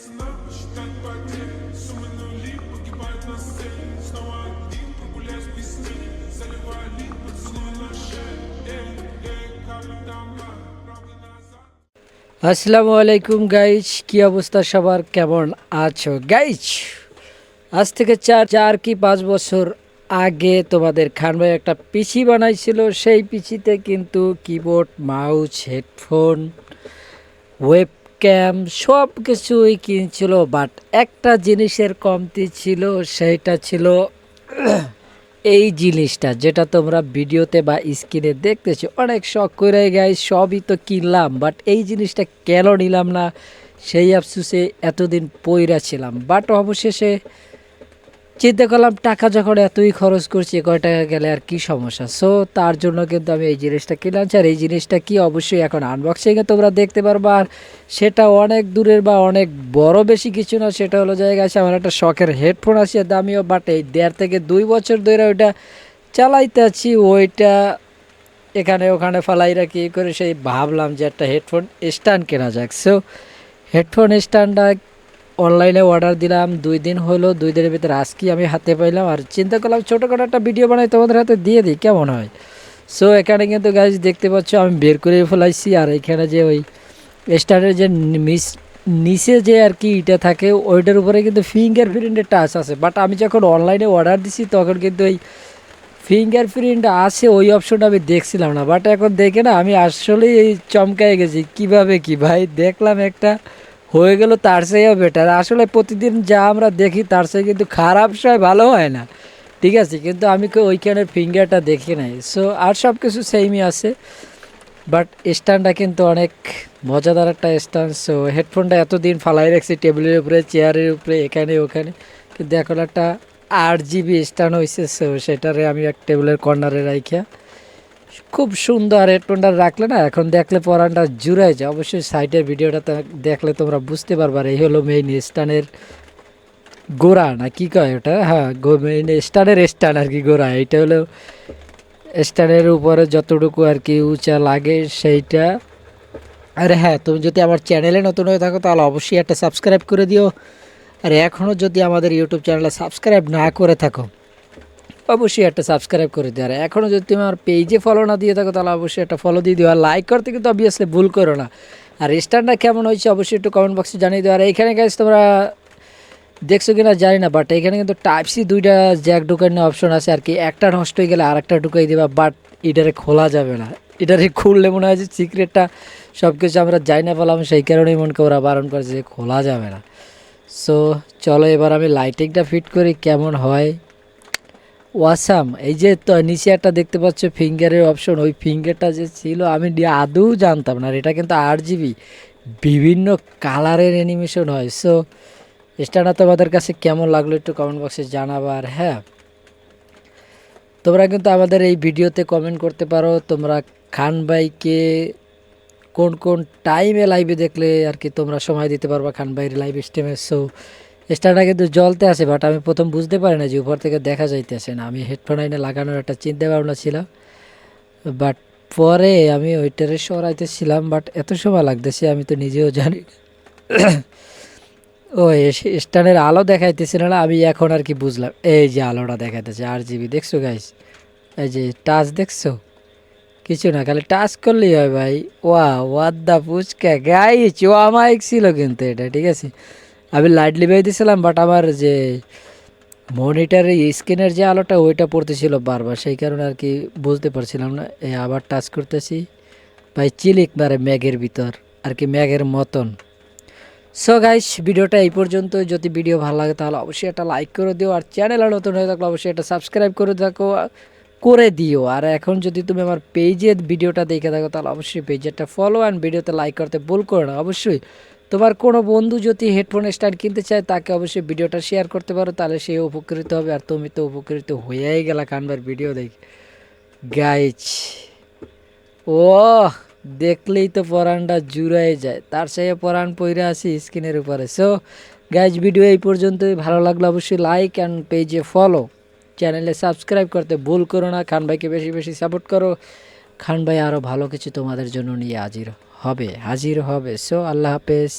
цена посчитать потери Суммы нули погибают на сцене Снова один прогуляюсь без сны Заливаю лик поцелуй на шее Эй, эй, капли дома Правда назад আসসালামু আলাইকুম গাইজ কি অবস্থা সবার কেমন আছো গাইজ আজ থেকে চার চার কি পাঁচ বছর আগে তোমাদের খান ভাই একটা পিসি বানাইছিল সেই পিসিতে কিন্তু keyboard mouse headphone webcam সব কিছুই কিনছিল বাট একটা জিনিসের কমতি ছিল সেইটা ছিল এই জিনিসটা, যেটা তোমরা ভিডিওতে বা স্ক্রিনে দেখতেছো। অনেক শখ করে গাই সবই তো কিনলাম বাট এই জিনিসটা কেন নিলাম না? সেই আফসুসে এতদিন পইরা ছিলাম বাট অবশেষে চিন্তা করলাম, টাকা যখন এতই খরচ করছি, কয় টাকা গেলে আর কি সমস্যা? সো তার জন্য কিন্তু আমি এই জিনিসটা কিনলাম। আর এই জিনিসটা কি অবশ্যই এখন আনবক্সিংয়ে তোমরা দেখতে পারবা। আর সেটা অনেক দূরের বা অনেক বড় বেশি কিছু না, সেটা হলো জায়গা আছে, আমার একটা শখের হেডফোন আছে, দামিও বাট এই দেড় থেকে দুই বছর ধরে ওইটা চালাইতে আছি, ওইটা এখানে ওখানে ফালাই রাখি করে সেই ভাবলাম যে একটা হেডফোন স্ট্যান্ড কেনা যাক। সো হেডফোন স্ট্যান্ডটা অনলাইনে অর্ডার দিলাম, দুই দিন হলো, দুই দিনের ভিতরে আজকে আমি হাতে পাইলাম। আর চিন্তা করলাম, ছোটোখাটো একটা ভিডিও বানাই, তোমাদের হাতে দিয়ে দিই, কেমন হয়? সো এখানে কিন্তু গাছ দেখতে পাচ্ছ, আমি বের করে ফেলাইছি। আর এখানে যে ওই স্ট্যান্ডের যে মিস নিচে যে আর কি এটা থাকে, ওইটার উপরে কিন্তু ফিঙ্গার প্রিন্টের টাচ আছে। বাট আমি যখন অনলাইনে অর্ডার দিছি, তখন কিন্তু ওই ফিঙ্গার প্রিন্ট আছে, ওই অপশনটা আমি দেখছিলাম না। বাট এখন দেখে না, আমি আসলেই এই চমকায় গেছি। কীভাবে কি, ভাই? দেখলাম একটা হয়ে গেল, তার চেয়েও বেটার আসলে প্রতিদিন যা আমরা দেখি, তার চেয়ে কিন্তু খারাপ সয় ভালো হয় না। ঠিক আছে, কিন্তু আমি ওইখানের ফিঙ্গারটা দেখি নাই। সো আর সব কিছু সেমই আছে। বাট স্ট্যান্ডটা কিন্তু অনেক মজাদার একটা স্ট্যান্ড সো হেডফোনটা এতদিন ফালাই রাখছি টেবিলের উপরে চেয়ারের উপরে, এখানে, ওখানে। কিন্তু এখন একটা আট জিবি স্ট্যান্ড হয়েছে সো সেটারে আমি এক টেবিলের কর্নারে রাখিয়া খুব সুন্দর হেডফোনটা রাখলে না, এখন দেখলে পরানটা জুড়াই যায়। অবশ্যই সাইডের ভিডিওটা দেখলে তোমরা বুঝতে পারবা আর এই হলো মেইন স্ট্যান্ডের গোড়া, না কি কয় ওটা? হ্যাঁ মেইন স্ট্যান্ডের স্ট্যান্ড আর কি গোড়া। এইটা হলো স্ট্যান্ডের উপরে যতটুকু আর কি উঁচা লাগে সেইটা। আরে হ্যাঁ তুমি যদি আমার চ্যানেলে নতুন হয়ে থাকো, তাহলে অবশ্যই একটা সাবস্ক্রাইব করে দিও। আর এখনও যদি আমাদের ইউটিউব চ্যানেলে সাবস্ক্রাইব না করে থাকো অবশ্যই একটা সাবস্ক্রাইব করে দিও। আর এখনও যদি তুমি আমার পেজে ফলো না দিয়ে থাকো, তাহলে অবশ্যই একটা ফলো দিয়ে দিও। আর লাইক করতে কিন্তু অবভিয়াসলি ভুল করো না। আর স্ট্যান্ডটা কেমন হয়েছে অবশ্যই একটু কমেন্ট বক্সে জানিয়ে দিও। আর এইখানে গাইজ তোমরা দেখছ কিনা জানি না বাট এখানে কিন্তু টাইপ সি দুইটা জ্যাক ঢুকানোর অপশন আছে। আর কি একটা নষ্ট হয়ে গেলে আরেকটা ঢুকাই দেবা বাট এটারে খোলা যাবে না। এটারে খুললে মনে হয় যে সিক্রেটটা সব কিছু আমরা যাই না বললাম সেই কারণেই মনে ওরা বারণ করেছে যে খোলা যাবে না। সো চলো এবার আমি লাইটিংটা ফিট করি, কেমন হয়? ওয়াসাম, এই যে তো নিচে একটা দেখতে পাচ্ছ ফিঙ্গারের অপশন, ওই ফিঙ্গারটা যে ছিল আমি আদৌ জানতাম না এটা কিন্তু আট জিবি বিভিন্ন কালারের অ্যানিমেশন হয়। সো স্টারটা তোমাদের কাছে কেমন লাগল একটু কমেন্ট বক্সে জানাবার হ্যাঁ? তোমরা কিন্তু আমাদের এই ভিডিওতে কমেন্ট করতে পারো, তোমরা খান ভাইকে কোন কোন টাইমে লাইভে দেখলে আর কি তোমরা সময় দিতে পারবা খান ভাইয়ের লাইভ স্ট্রিমে সো স্টারটা কিন্তু জলতে আছে বাট আমি প্রথম বুঝতে পারি না যে উপর থেকে দেখা যাইতেছে না। আমি হেডফোন আইনে লাগানোর একটা চিন্তা ভাবনা ছিল বাট পরে আমি ওইটারে সরাইতেছিলাম বাট এত সময় লাগতেছে, আমি তো নিজেও জানি। ও স্টানের আলো দেখাইতেছিল না, আমি এখন আর কি বুঝলাম। এই যে আলোটা দেখাইতেছে আর জিবি দেখছ গাইস এই যে টাচ দেখছ? কিছু না, খালি টাচ করলেই হয় ভাই। ওয়া ওয়াদ দা ফুচকা? গাইছ ও আমাইক ছিল কিন্তু এটা, ঠিক আছে? আমি লাইট লিভাই দিয়েছিলাম বাট আমার যে মনিটারের স্ক্রিনের যে আলোটা, ওইটা পড়তেছিল বারবার। সেই কারণে আর কি বুঝতে পারছিলাম না। এই আবার টাচ করতেছি। ভাই, চিলিক মারে ম্যাগের ভিতর, আর কি ম্যাগের মতন। সো গাইস ভিডিওটা এই পর্যন্ত যদি ভিডিও ভালো লাগে, তাহলে অবশ্যই একটা লাইক করে দিও। আর চ্যানেল নতুন হয়ে থাকলে অবশ্যই একটা সাবস্ক্রাইব করে থাকো, করে দিও। আর এখন যদি তুমি আমার পেজের ভিডিওটা দেখে থাকো, তাহলে অবশ্যই পেজেরটা ফলো অ্যান্ড ভিডিওতে লাইক করতে ভুল করো না। অবশ্যই তোমার কোনো বন্ধু যদি হেডফোন স্ট্যান্ড কিনতে চায়, তাকে অবশ্যই ভিডিওটা শেয়ার করতে পারো, তাহলে সে উপকৃত হবে। আর তুমি তো উপকৃত হয়েই গেলা কানবার ভিডিও দেখে। গাইছ ও দেখলেই তো পরানটা জুড়াই যায়। তার সাথে পরান পইরা আছি স্ক্রিনের উপরে। সো গাইজ ভিডিও এই পর্যন্তই। ভালো লাগল অবশ্যই লাইক অ্যান্ড পেজে ফলো চ্যানেলে সাবস্ক্রাইব করতে ভুল করো না। খান ভাইকে বেশি বেশি সাপোর্ট করো। খান ভাই আরও ভালো কিছু তোমাদের জন্য নিয়ে হাজির হবে হাজির হবে। সো আল্লাহ হাফেজ।